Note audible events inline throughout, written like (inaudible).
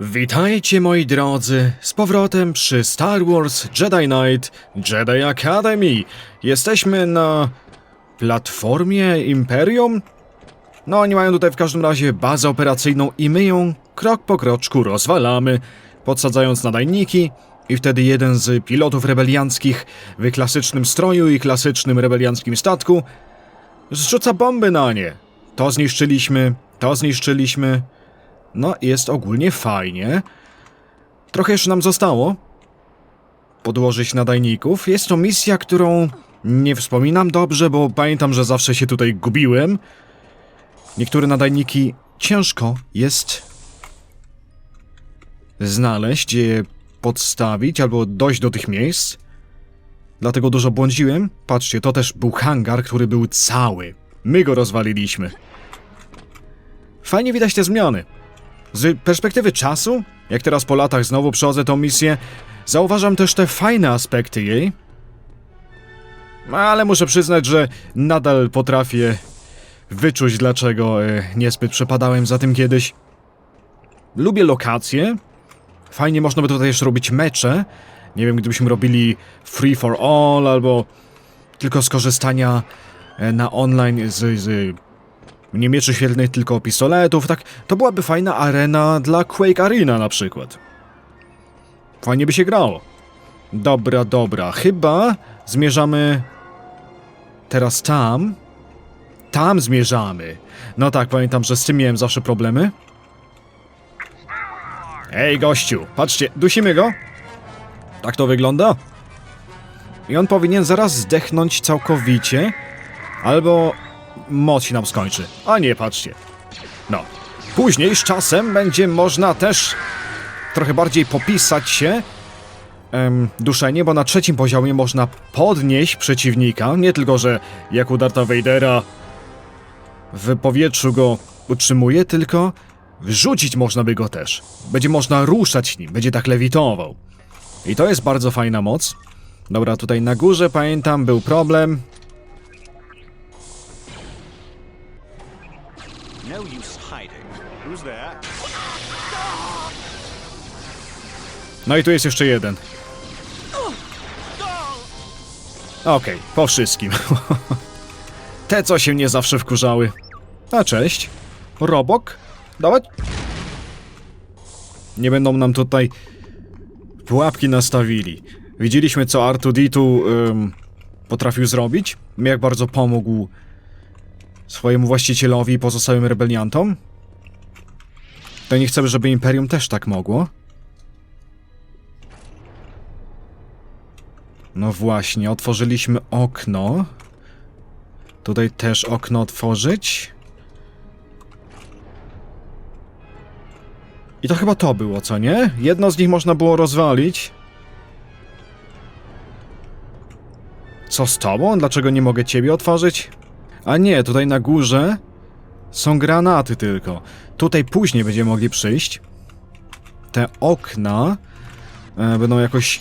Witajcie moi drodzy, z powrotem przy Star Wars Jedi Knight Jedi Academy. Jesteśmy na platformie Imperium? No, oni mają tutaj w każdym razie bazę operacyjną i my ją krok po kroczku rozwalamy, podsadzając nadajniki i wtedy jeden z pilotów rebelianckich w klasycznym stroju i klasycznym rebelianckim statku zrzuca bomby na nie. To zniszczyliśmy, to zniszczyliśmy. No, jest ogólnie fajnie. Trochę jeszcze nam zostało. Podłożyć nadajników. Jest to misja, którą nie wspominam dobrze, bo pamiętam, że zawsze się tutaj gubiłem. Niektóre nadajniki ciężko jest znaleźć, je podstawić albo dojść do tych miejsc. Dlatego dużo błądziłem. Patrzcie, to też był hangar, który był cały. My go rozwaliliśmy. Fajnie widać te zmiany. Z perspektywy czasu, jak teraz po latach znowu przechodzę tą misję, zauważam też te fajne aspekty jej. Ale muszę przyznać, że nadal potrafię wyczuć, dlaczego e, niezbyt przepadałem za tym kiedyś. Lubię lokacje. Fajnie można by tutaj też robić mecze. Nie wiem, gdybyśmy robili free for all albo tylko skorzystania e, na online z, z nie mieczy świetlnych, tylko pistoletów, tak, to byłaby fajna arena dla Quake Arena na przykład. Fajnie by się grało. Dobra, dobra, chyba zmierzamy teraz tam. Tam zmierzamy. No tak, pamiętam, że z tym miałem zawsze problemy. Ej, gościu, patrzcie, dusimy go. Tak to wygląda. I on powinien zaraz zdechnąć całkowicie, albo moc się nam skończy. A nie, patrzcie. No. Później z czasem będzie można też trochę bardziej popisać się em, duszenie, bo na trzecim poziomie można podnieść przeciwnika. Nie tylko, że jak u Darta Vadera w powietrzu go utrzymuje, tylko wrzucić można by go też. Będzie można ruszać nim, będzie tak lewitował. I to jest bardzo fajna moc. Dobra, tutaj na górze pamiętam był problem. No i tu jest jeszcze jeden. Okej, po wszystkim. (laughs) Te, co się nie zawsze wkurzały. A cześć. Robok? Dawać? Nie będą nam tutaj pułapki nastawili. Widzieliśmy, co R2D2 ym, potrafił zrobić. Jak bardzo pomógł swojemu właścicielowi i pozostałym rebeliantom. To nie chcemy, żeby Imperium też tak mogło. No właśnie, otworzyliśmy okno. Tutaj też okno otworzyć. I to chyba to było, co nie? Jedno z nich można było rozwalić. Co z tobą? Dlaczego nie mogę ciebie otworzyć? A nie, tutaj na górze są granaty tylko. Tutaj później będziemy mogli przyjść. Te okna e, będą jakoś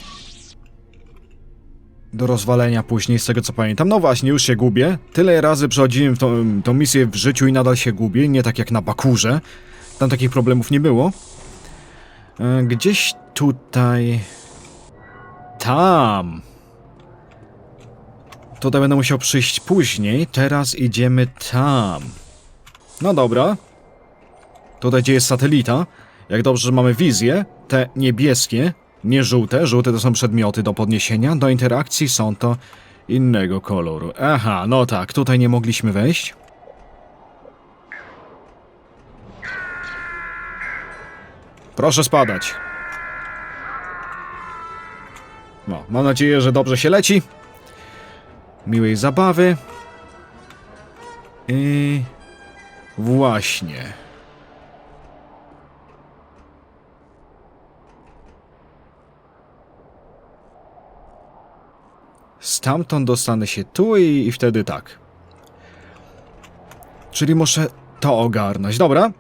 do rozwalenia później, z tego co pamiętam. No właśnie, już się gubię. Tyle razy przechodziłem tą, tą misję w życiu i nadal się gubię, nie tak jak na Bakurze. Tam takich problemów nie było. E, gdzieś tutaj... Tam! Tutaj będę musiał przyjść później, teraz idziemy tam. No dobra. Tutaj gdzie jest satelita. Jak dobrze, że mamy wizję. Te niebieskie, nie żółte. Żółte to są przedmioty do podniesienia. Do interakcji są to innego koloru. Aha, no tak, tutaj nie mogliśmy wejść. Proszę spadać. No, mam nadzieję, że dobrze się leci. Miłej zabawy. I właśnie. Stamtąd dostanę się tu i, i wtedy tak. Czyli muszę to ogarnąć. Dobra.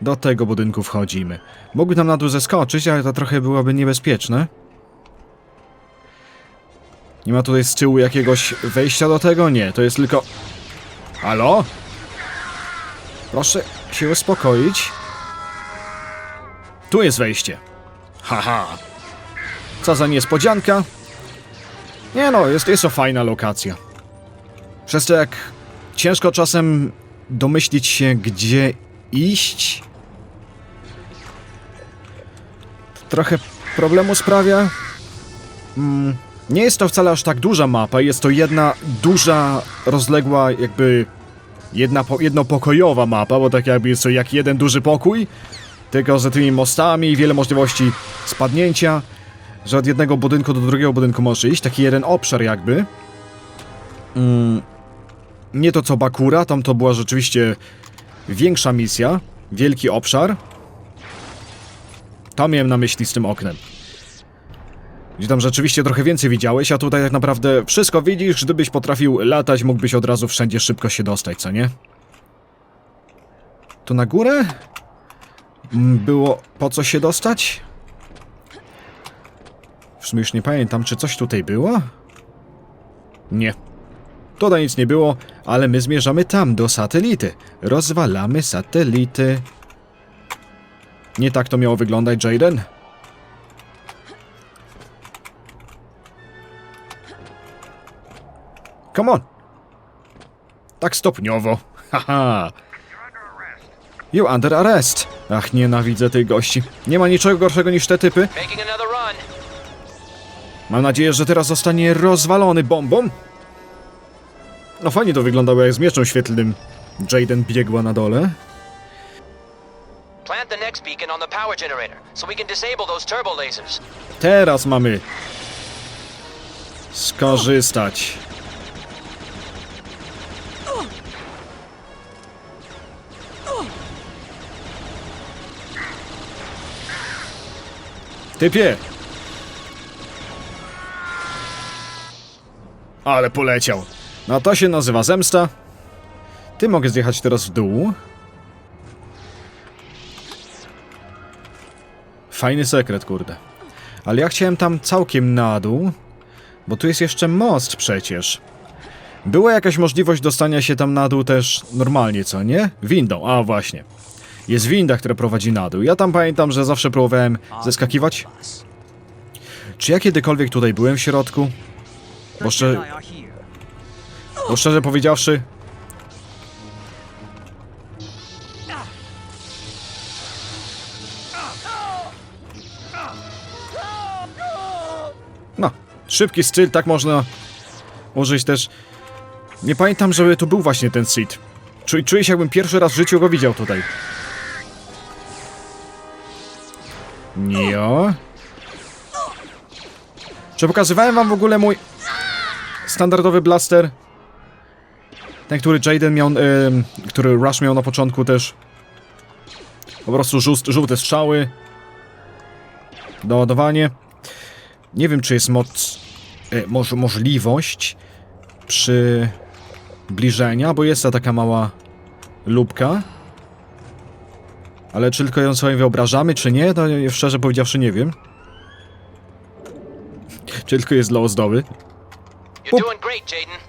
Do tego budynku wchodzimy. Mógłby tam na dół zeskoczyć, ale to trochę byłoby niebezpieczne. Nie ma tutaj z tyłu jakiegoś wejścia do tego? Nie, to jest tylko... Halo? Proszę się uspokoić. Tu jest wejście. Haha. Co za niespodzianka. Nie no, jest, jest to fajna lokacja. Przez to jak ciężko czasem domyślić się, gdzie iść, trochę problemu sprawia. Mm, nie jest to wcale aż tak duża mapa, jest to jedna duża, rozległa, jakby jedna po, jednopokojowa mapa, bo tak jakby jest to jak jeden duży pokój, tylko z tymi mostami i wiele możliwości spadnięcia, że od jednego budynku do drugiego budynku możesz iść, taki jeden obszar jakby. Mm, nie to co Bakura, tam to była rzeczywiście większa misja, wielki obszar. To miałem na myśli z tym oknem. Gdzie tam rzeczywiście trochę więcej widziałeś, a tutaj tak naprawdę wszystko widzisz, gdybyś potrafił latać, mógłbyś od razu wszędzie szybko się dostać, co nie? Tu na górę? Mm, Było po co się dostać? W sumie już nie pamiętam, czy coś tutaj było? Nie. Tutaj nic nie było, ale my zmierzamy tam, do satelity. Rozwalamy satelity. Nie tak to miało wyglądać, Jaden? Come on. Tak stopniowo. (laughs) Haha. You under arrest. Ach, nienawidzę tych gości. Nie ma niczego gorszego niż te typy. Mam nadzieję, że teraz zostanie rozwalony bombą. No fajnie to wyglądało, jak z mieczem świetlnym Jaden biegła na dole. Teraz mamy skorzystać. Typie! Ale poleciał. No to się nazywa zemsta. Ty mogę zjechać teraz w dół. Fajny sekret, kurde. Ale ja chciałem tam całkiem na dół, bo tu jest jeszcze most przecież. Była jakaś możliwość dostania się tam na dół też normalnie, co nie? Windą, a właśnie. Jest winda, która prowadzi na dół. Ja tam pamiętam, że zawsze próbowałem zeskakiwać. Czy ja kiedykolwiek tutaj byłem w środku? Bo, szczer... bo szczerze powiedziawszy... No, szybki styl, tak można użyć też. Nie pamiętam, żeby tu był właśnie ten seed. Czuję, czuję się, jakbym pierwszy raz w życiu go widział tutaj. Nie. Czy pokazywałem wam w ogóle mój standardowy blaster? Ten, który Jaden miał, em, który Rush miał na początku też. Po prostu żółt, żółte strzały. Doładowanie. Nie wiem, czy jest moc, e, może możliwość przybliżenia, bo jest ta taka mała lubka. Ale czy tylko ją sobie wyobrażamy, czy nie, to nie- szczerze powiedziawszy nie wiem. Czy tylko jest dla ozdoby. You're doing great, Jaden.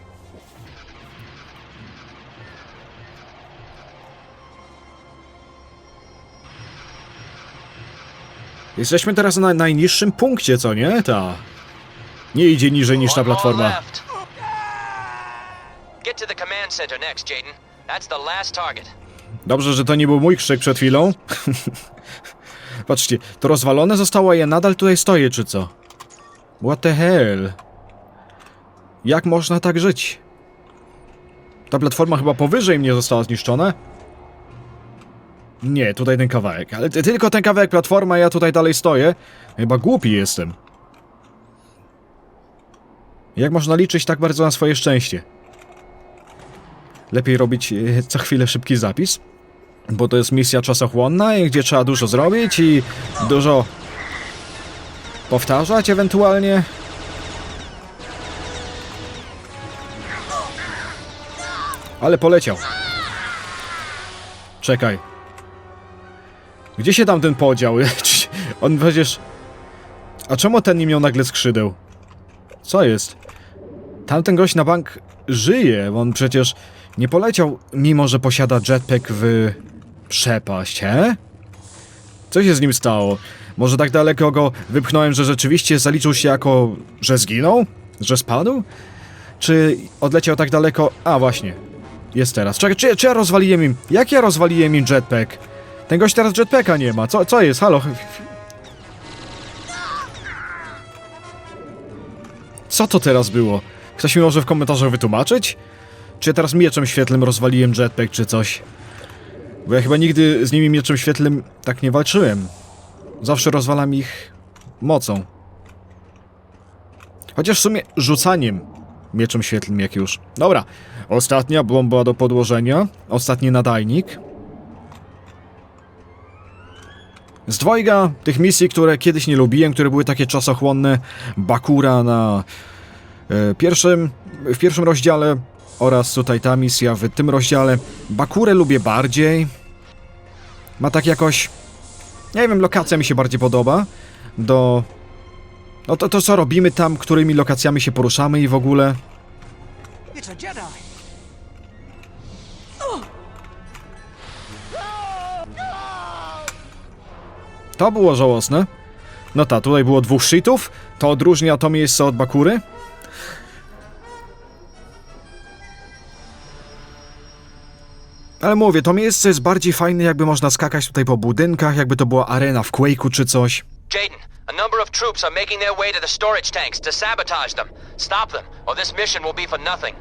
Jesteśmy teraz na najniższym punkcie, co nie? Ta. Nie idzie niżej niż ta One more platforma. left. Get to the command center next, Jaden. That's the last target. Dobrze, że to nie był mój krzyk przed chwilą. (laughs) Patrzcie, to rozwalone zostało, a ja nadal tutaj stoję, czy co? What the hell? Jak można tak żyć? Ta platforma chyba powyżej mnie została zniszczona? Nie, tutaj ten kawałek. Ale ty- tylko ten kawałek platforma, ja tutaj dalej stoję. Chyba głupi jestem. Jak można liczyć tak bardzo na swoje szczęście? Lepiej robić e, co chwilę szybki zapis, bo to jest misja czasochłonna, gdzie trzeba dużo zrobić i dużo powtarzać ewentualnie. Ale poleciał. Czekaj. Gdzie się tam ten podział? (laughs) On przecież... A czemu ten nie miał nagle skrzydeł? Co jest? Tamten gość na bank żyje, on przecież nie poleciał, mimo że posiada jetpack w przepaść, he? Co się z nim stało? Może tak daleko go wypchnąłem, że rzeczywiście zaliczył się jako, że zginął? Że spadł? Czy odleciał tak daleko? A, właśnie. Jest teraz. Czekaj, czy, czy ja rozwaliłem im... Jak ja rozwaliłem im jetpack? Ten gość teraz jetpacka nie ma. Co, co jest? Halo? Co to teraz było? Ktoś mi może w komentarzach wytłumaczyć? Czy ja teraz mieczem świetlnym rozwaliłem jetpack, czy coś? Bo ja chyba nigdy z nimi mieczem świetlnym tak nie walczyłem. Zawsze rozwalam ich mocą. Chociaż w sumie rzucaniem mieczem świetlnym jak już. Dobra, ostatnia bomba do podłożenia. Ostatni nadajnik. Z dwojga tych misji, które kiedyś nie lubiłem, które były takie czasochłonne, Bakura na e, pierwszym, w pierwszym rozdziale oraz tutaj ta misja w tym rozdziale. Bakurę lubię bardziej. Ma tak jakoś... Nie wiem, lokacja mi się bardziej podoba. Do... No to, to co robimy tam, którymi lokacjami się poruszamy i w ogóle... It's a Jedi. To było żałosne. No ta, tutaj było dwóch shitów. To odróżnia to miejsce od Bakury. Ale mówię, to miejsce jest bardziej fajne, jakby można skakać tutaj po budynkach, jakby to była arena w Quake'u czy coś. Jaden, a number of troops are making their way to the storage tanks to sabotage them. Stop them, or this mission will be for nothing.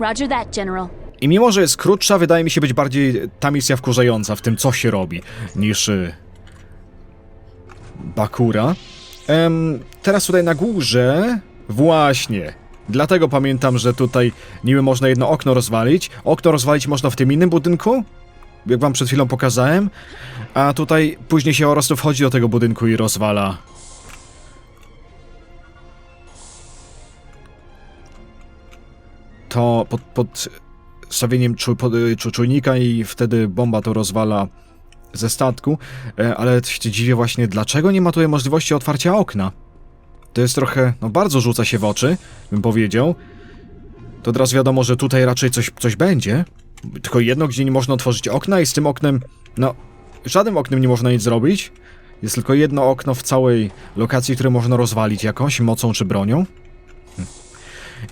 Roger that, General. I mimo, że jest krótsza, wydaje mi się być bardziej ta misja wkurzająca w tym, co się robi, niż y, Bakura. Teraz tutaj na górze... Właśnie. Dlatego pamiętam, że tutaj niby można jedno okno rozwalić. Okno rozwalić można w tym innym budynku, jak wam przed chwilą pokazałem. A tutaj później się po prostu wchodzi do tego budynku i rozwala. To pod, pod stawieniem czu, pod, czu, czujnika i wtedy bomba to rozwala ze statku, e, ale się dziwię właśnie, dlaczego nie ma tutaj możliwości otwarcia okna. To jest trochę, no bardzo rzuca się w oczy, bym powiedział. To teraz wiadomo, że tutaj raczej coś, coś będzie. Tylko jedno, gdzie nie można otworzyć okna i z tym oknem, no, żadnym oknem nie można nic zrobić. Jest tylko jedno okno w całej lokacji, które można rozwalić jakoś mocą czy bronią. Hm.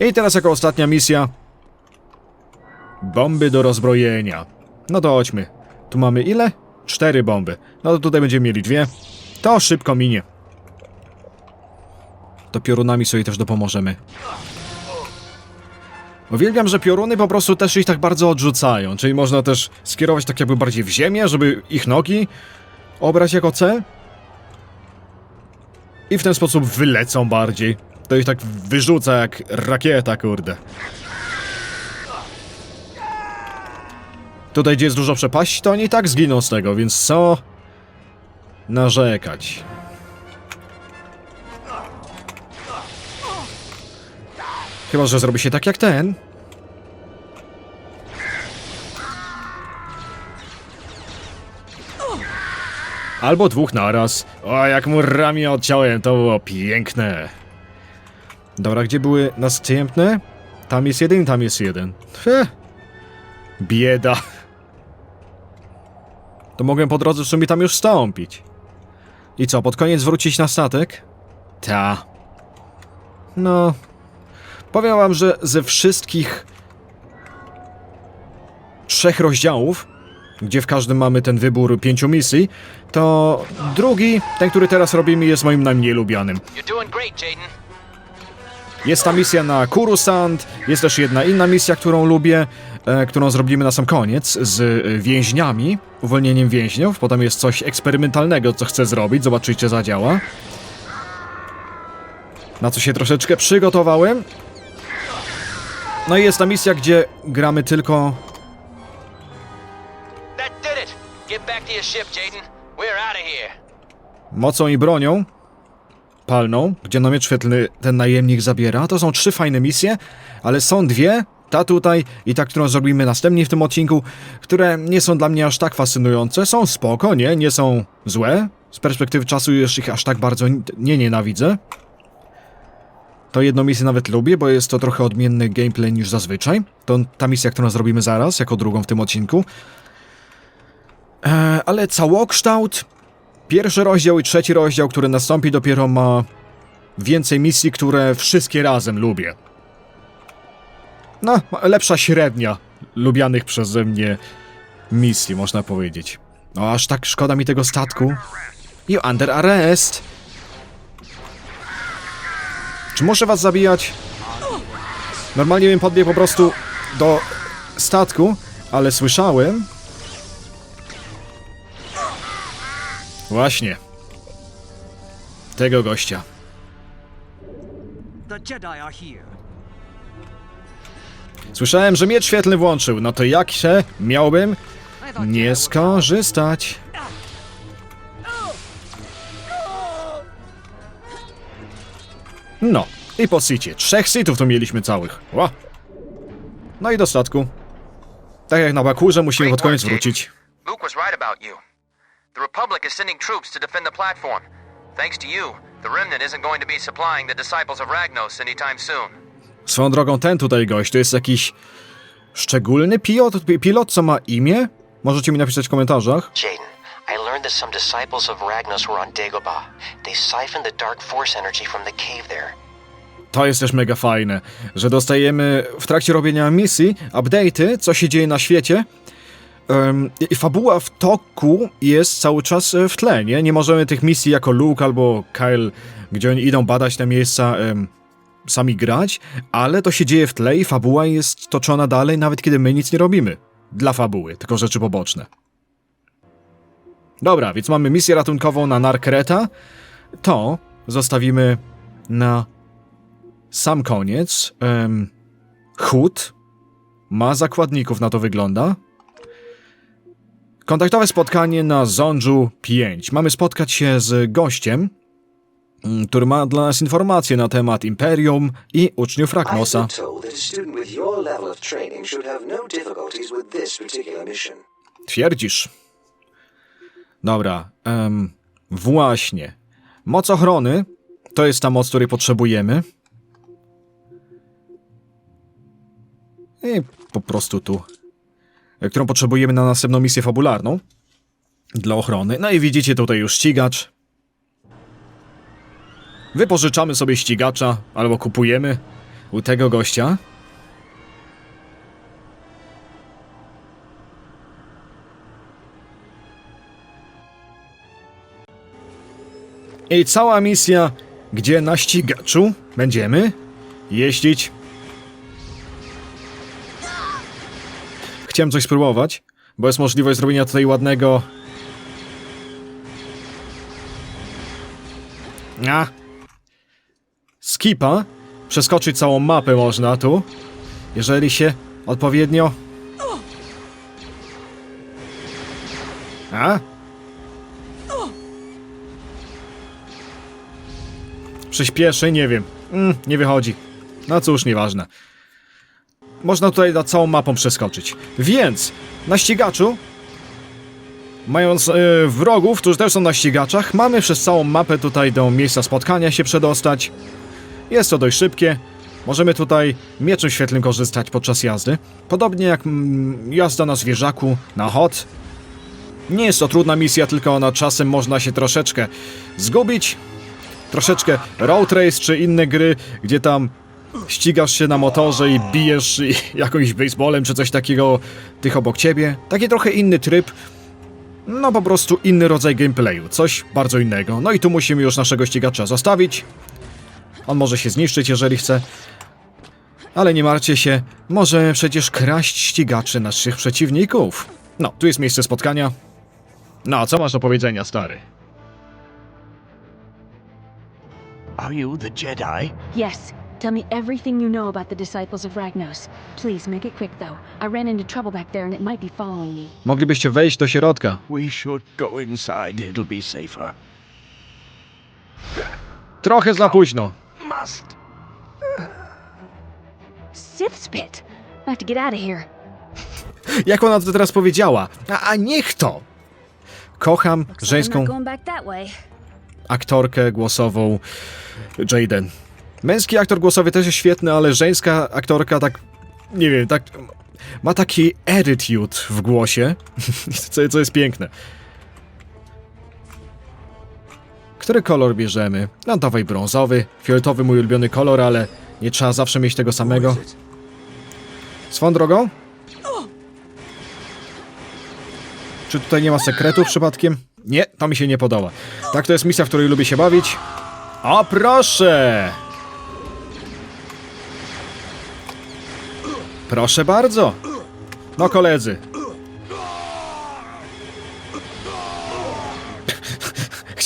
I teraz jako ostatnia misja. Bomby do rozbrojenia. No to chodźmy. Tu mamy ile? Cztery bomby. No to tutaj będziemy mieli dwie. To szybko minie. To piorunami sobie też dopomożemy. Uwielbiam, że pioruny po prostu też ich tak bardzo odrzucają, czyli można też skierować tak jakby bardziej w ziemię, żeby ich nogi obrać jako cel. I w ten sposób wylecą bardziej. To ich tak wyrzuca jak rakieta, kurde. Tutaj, gdzie jest dużo przepaści, to oni i tak zginą z tego, więc co narzekać. Chyba, że zrobi się tak jak ten. Albo dwóch naraz. O, jak mu ramię odciąłem, to było piękne. Dobra, gdzie były następne? Tam jest jeden, tam jest jeden. Heh. Bieda. To mogłem po drodze w sumie tam już stąpić. I co, pod koniec wrócić na statek? Ta. No. Powiem wam, że ze wszystkich trzech rozdziałów, gdzie w każdym mamy ten wybór pięciu misji, to drugi, ten, który teraz robimy, jest moim najmniej lubianym. Jest ta misja na Kurusand, jest też jedna inna misja, którą lubię, którą zrobimy na sam koniec z e, więźniami, uwolnieniem więźniów. Potem jest coś eksperymentalnego, co chcę zrobić, zobaczycie, zadziała. Na co się troszeczkę przygotowałem. No i jest ta misja, gdzie gramy tylko... Mocą i bronią palną, gdzie na miecz świetlny ten najemnik zabiera. To są trzy fajne misje, ale są dwie, ta tutaj i ta, którą zrobimy następnie w tym odcinku, które nie są dla mnie aż tak fascynujące. Są spoko, nie? Nie są złe. Z perspektywy czasu już ich aż tak bardzo nie nienawidzę. To jedną misję nawet lubię, bo jest to trochę odmienny gameplay niż zazwyczaj. To ta misja, którą zrobimy zaraz, jako drugą w tym odcinku. E, ale całokształt, pierwszy rozdział i trzeci rozdział, który nastąpi dopiero ma więcej misji, które wszystkie razem lubię. No, lepsza średnia lubianych przeze mnie misji, można powiedzieć. No, aż tak szkoda mi tego statku. I under arrest. Czy muszę was zabijać? Normalnie bym podbiegł po prostu do statku, ale słyszałem... Właśnie. Tego gościa. The Jedi are here. Słyszałem, że miecz świetlny włączył. No to jak się miałbym nie skorzystać? No, i po sicie. Trzech sitów tu mieliśmy całych. Ła. No i do statku. Tak jak na Bakurze musimy pod koniec wrócić. Luke was right about you. The Republic is sending troops to defend. Thanks to you, the Remnant isn't going to be supplying the disciples of Ragnos anytime soon. Swoją drogą ten tutaj gość, to jest jakiś szczególny pilot, pi- pilot co ma imię? Możecie mi napisać w komentarzach. Jaden, I learned that some disciples of Ragnos were on Dagobah. They siphoned the dark force energy from the cave there. To jest też mega fajne, że dostajemy w trakcie robienia misji update'y, co się dzieje na świecie. Ym, I fabuła w toku jest cały czas e, w tle, nie? Nie możemy tych misji jako Luke albo Kyle, gdzie oni idą badać te miejsca, ym, sami grać, ale to się dzieje w tle i fabuła jest toczona dalej, nawet kiedy my nic nie robimy. Dla fabuły, tylko rzeczy poboczne. Dobra, więc mamy misję ratunkową na Narkreta. To zostawimy na sam koniec. Um, ma zakładników, na to wygląda. Kontaktowe spotkanie na Zonju 5. Mamy spotkać się z gościem, który ma dla nas informacje na temat Imperium i uczniów I've Raknosa. been told that a student with your level of training should have no. Twierdzisz. Dobra, em, właśnie. Moc ochrony to jest ta moc, której potrzebujemy. I po prostu tu. e, Którą potrzebujemy na następną misję fabularną. Dla ochrony. No i widzicie tutaj już ścigacz. Wypożyczamy sobie ścigacza, albo kupujemy u tego gościa. I cała misja, gdzie na ścigaczu będziemy jeździć. Chciałem coś spróbować, bo jest możliwość zrobienia tutaj ładnego. A. Skipa. Przeskoczyć całą mapę można tu. Jeżeli się odpowiednio. A? Przyspieszy, nie wiem. Mm, nie wychodzi. No cóż, nieważne. Można tutaj na całą mapą przeskoczyć. Więc na ścigaczu, mając e, wrogów, którzy też są na ścigaczach, mamy przez całą mapę tutaj do miejsca spotkania się przedostać. Jest to dość szybkie. Możemy tutaj mieczem świetlnym korzystać podczas jazdy. Podobnie jak mm, jazda na zwierzaku, na hot. Nie jest to trudna misja, tylko ona czasem można się troszeczkę zgubić, troszeczkę Road Race czy inne gry, gdzie tam ścigasz się na motorze i bijesz i- (laughs) jakimś baseballem czy coś takiego tych obok ciebie. Taki trochę inny tryb. No po prostu inny rodzaj gameplayu, coś bardzo innego. No i tu musimy już naszego ścigacza zostawić. On może się zniszczyć, jeżeli chce. Ale nie martwcie się, możemy przecież kraść ścigaczy naszych przeciwników. No, tu jest miejsce spotkania. No, co masz do powiedzenia, stary? Are you the Jedi? Yes. Tell me everything you know about the disciples of Ragnos. Please make it quick, though. I ran into trouble back there and it might be following me. Moglibyście wejść do środka. We should go inside. It'll be safer. Trochę za późno. Must. Sith spit! I have to get out of here. Jak ona to teraz powiedziała? A, a niech to! Kocham żeńską not going back that way. aktorkę głosową Jaden. Męski aktor głosowy też jest świetny, ale żeńska aktorka tak... Nie wiem, tak... ma taki attitude w głosie, (laughs) co, co jest piękne. Który kolor bierzemy? No dawaj brązowy, fioletowy mój ulubiony kolor, ale nie trzeba zawsze mieć tego samego. Swoją drogą? Czy tutaj nie ma sekretów przypadkiem? Nie, to mi się nie podoba. Tak, to jest misja, w której lubię się bawić. O proszę! Proszę bardzo. No koledzy.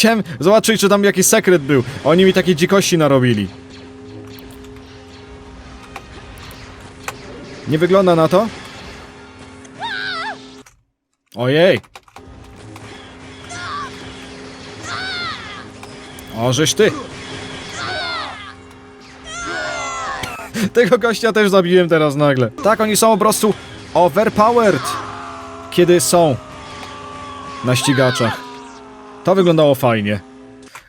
Chciałem zobaczyć, czy tam jakiś sekret był. Oni mi takie dzikości narobili. Nie wygląda na to? Ojej. O, żeś ty. Tego gościa też zabiłem teraz nagle. Tak, oni są po prostu overpowered, kiedy są na ścigaczach. To wyglądało fajnie.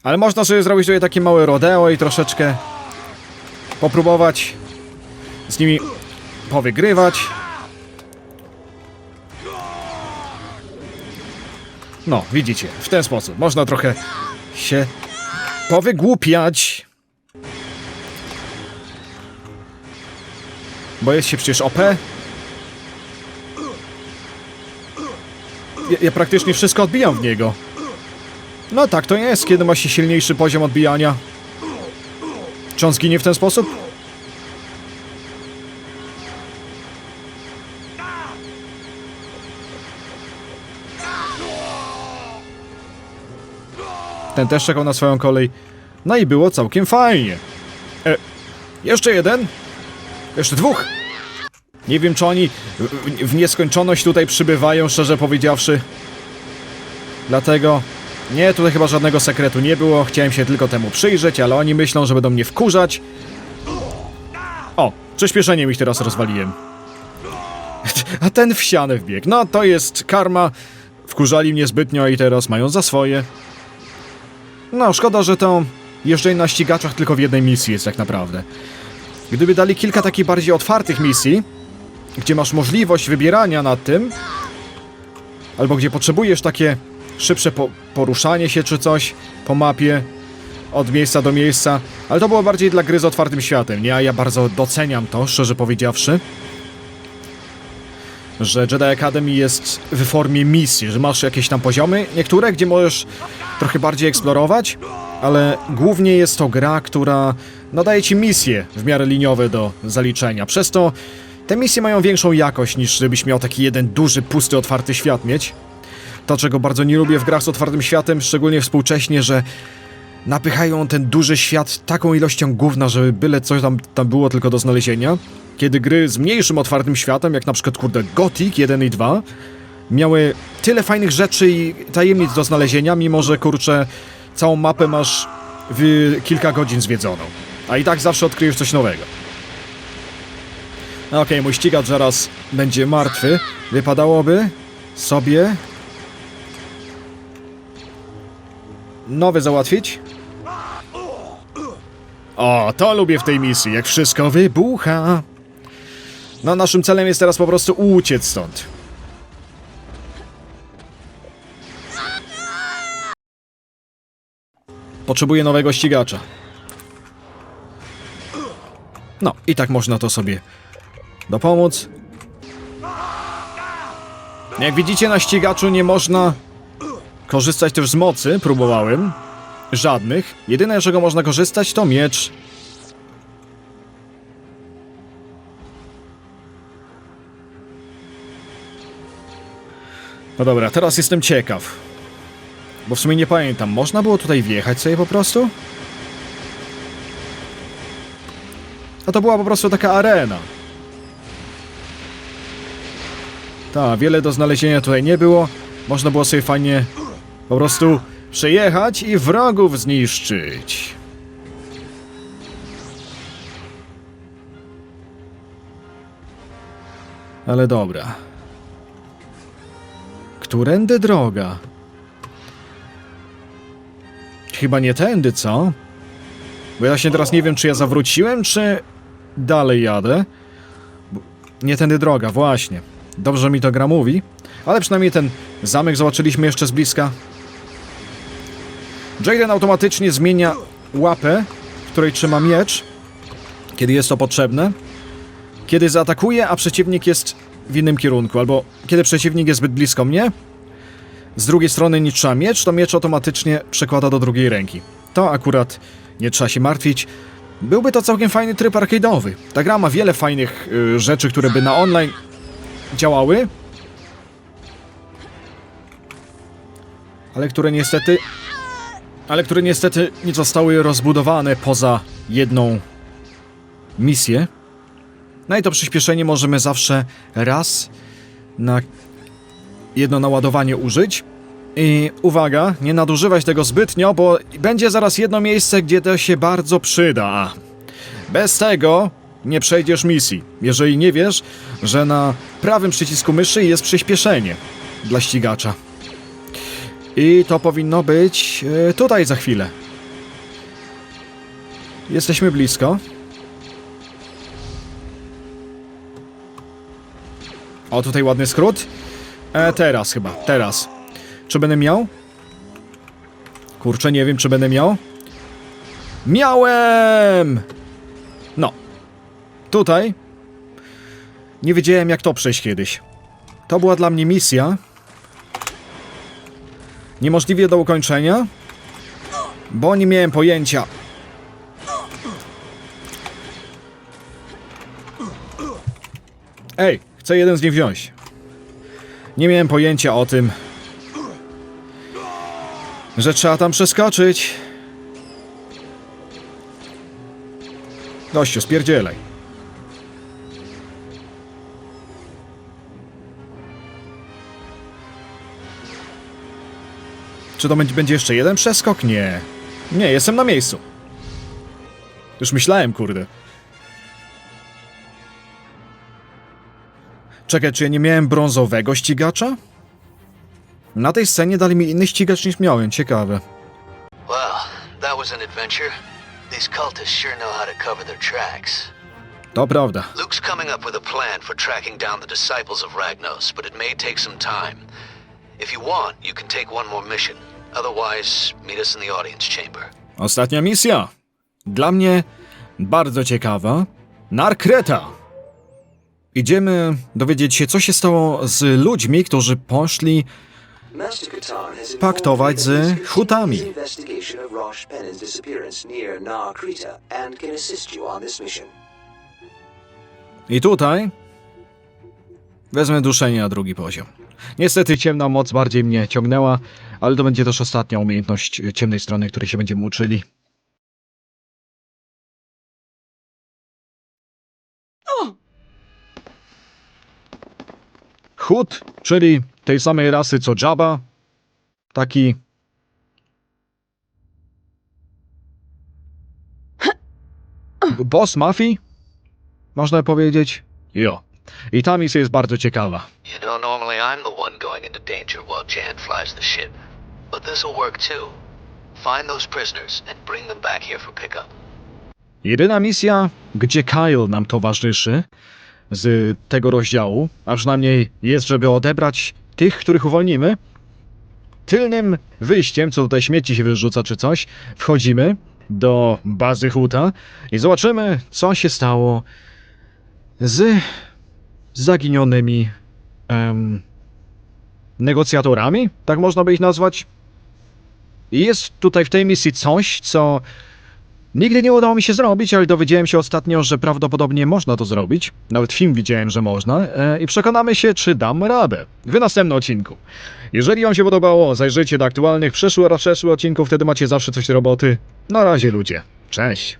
Ale można sobie zrobić tutaj takie małe rodeo i troszeczkę popróbować z nimi powygrywać. No, widzicie, w ten sposób można trochę się powygłupiać. Bo jest się przecież OP. Ja, ja praktycznie wszystko odbijam w niego. No tak to jest, kiedy ma się silniejszy poziom odbijania. Czy on zginie w ten sposób? Ten też czekał na swoją kolej. No i było całkiem fajnie. E, jeszcze jeden? Jeszcze dwóch? Nie wiem, czy oni w, w nieskończoność tutaj przybywają, szczerze powiedziawszy. Dlatego... Nie, tutaj chyba żadnego sekretu nie było. Chciałem się tylko temu przyjrzeć, ale oni myślą, że będą mnie wkurzać. O, przyspieszeniem ich teraz rozwaliłem. (laughs) A ten w ścianę wbiegł. No, to jest karma. Wkurzali mnie zbytnio i teraz mają za swoje. No, szkoda, że to jeżdżenie na ścigaczach tylko w jednej misji jest tak naprawdę. Gdyby dali kilka takich bardziej otwartych misji, gdzie masz możliwość wybierania nad tym, albo gdzie potrzebujesz takie szybsze po poruszanie się czy coś po mapie od miejsca do miejsca, ale to było bardziej dla gry z otwartym światem, nie? A ja bardzo doceniam to, szczerze powiedziawszy, że Jedi Academy jest w formie misji, że masz jakieś tam poziomy, niektóre, gdzie możesz trochę bardziej eksplorować, ale głównie jest to gra, która nadaje ci misje w miarę liniowe do zaliczenia. Przez to te misje mają większą jakość niż żebyś miał taki jeden duży, pusty, otwarty świat mieć. To, czego bardzo nie lubię w grach z otwartym światem, szczególnie współcześnie, że napychają ten duży świat taką ilością gówna, żeby byle coś tam, tam było tylko do znalezienia. Kiedy gry z mniejszym otwartym światem, jak na przykład kurde Gothic 1 i 2, miały tyle fajnych rzeczy i tajemnic do znalezienia, mimo że kurczę całą mapę masz w kilka godzin zwiedzoną. A i tak zawsze odkryjesz coś nowego. No Okej, mój ścigacz zaraz będzie martwy. Wypadałoby sobie nowy załatwić. O, to lubię w tej misji, jak wszystko wybucha. No, naszym celem jest teraz po prostu uciec stąd. Potrzebuję nowego ścigacza. No, i tak można to sobie dopomóc. Jak widzicie, na ścigaczu nie można korzystać też z mocy. Próbowałem. Żadnych. Jedyne, czego można korzystać, to miecz. No dobra, teraz jestem ciekaw. Bo w sumie nie pamiętam, można było tutaj wjechać sobie po prostu? A to była po prostu taka arena. Tak, wiele do znalezienia tutaj nie było. Można było sobie fajnie po prostu przejechać i wrogów zniszczyć. Ale dobra. Którędy droga? Chyba nie tędy, co? Bo ja się teraz nie wiem, czy ja zawróciłem, czy dalej jadę. Nie tędy droga, właśnie. Dobrze mi to gra mówi, ale przynajmniej ten zamek zobaczyliśmy jeszcze z bliska. Jaden automatycznie zmienia łapę, w której trzyma miecz, kiedy jest to potrzebne. Kiedy zaatakuje, a przeciwnik jest w innym kierunku, albo kiedy przeciwnik jest zbyt blisko mnie, z drugiej strony nie trzyma miecz, to miecz automatycznie przekłada do drugiej ręki. To akurat nie trzeba się martwić. Byłby to całkiem fajny tryb arcade'owy. Ta gra ma wiele fajnych y, rzeczy, które by na online działały, ale które niestety ale które niestety nie zostały rozbudowane poza jedną misję. No i to przyspieszenie możemy zawsze raz na jedno naładowanie użyć. I uwaga, nie nadużywać tego zbytnio, bo będzie zaraz jedno miejsce, gdzie to się bardzo przyda. Bez tego nie przejdziesz misji, jeżeli nie wiesz, że na prawym przycisku myszy jest przyspieszenie dla ścigacza. I to powinno być e, tutaj za chwilę. Jesteśmy blisko. O, tutaj ładny skrót. E, teraz chyba, teraz. Czy będę miał? Kurczę, nie wiem, czy będę miał. Miałem! No. Tutaj. Nie wiedziałem, jak to przejść kiedyś. To była dla mnie misja. Niemożliwie do ukończenia. Bo nie miałem pojęcia. Ej, chcę jeden z nich wziąć. Nie miałem pojęcia o tym, że trzeba tam przeskoczyć. Gościu, spierdzielaj. Czy to będzie jeszcze jeden przeskok? Nie. Nie, jestem na miejscu. Już myślałem, kurde. Czekaj, czy ja nie miałem brązowego ścigacza? Na tej scenie dali mi inny ścigacz niż miałem, ciekawe. Well, that was an adventure. These cultists sure know how to cover their tracks. To prawda. Luke's coming up with a plan for tracking down the disciples of Ragnos, but it may take some time. If you want, you can take one more mission. Otherwise, meet us in the audience chamber. Ostatnia misja. Dla mnie bardzo ciekawa. Narkreta. Idziemy dowiedzieć się, co się stało z ludźmi, którzy poszli Paktować z hutami. I tutaj wezmę duszenie na drugi poziom. Niestety ciemna moc bardziej mnie ciągnęła, ale to będzie też ostatnia umiejętność ciemnej strony, której się będziemy uczyli. Hut, czyli tej samej rasy co Jabba, taki (laughs) boss mafii, można powiedzieć. Jo. I ta misja jest bardzo ciekawa. You know, normally I'm the one going into danger while Jan flies the ship. But this'll work too. Find those prisoners and bring them back here for pickup. Jedyna misja, gdzie Kyle nam towarzyszy z tego rozdziału, a przynajmniej jest, żeby odebrać tych, których uwolnimy. Tylnym wyjściem, co tutaj śmieci się wyrzuca czy coś, wchodzimy do bazy Huta i zobaczymy, co się stało z zaginionymi em, negocjatorami, tak można by ich nazwać. Jest tutaj w tej misji coś, co Nigdy nie udało mi się zrobić, ale dowiedziałem się ostatnio, że prawdopodobnie można to zrobić. Nawet film widziałem, że można. E, I przekonamy się, czy dam radę. W następnym odcinku. Jeżeli Wam się podobało, zajrzyjcie do aktualnych, przeszłych oraz przeszłych odcinków, wtedy macie zawsze coś roboty. Na razie ludzie. Cześć.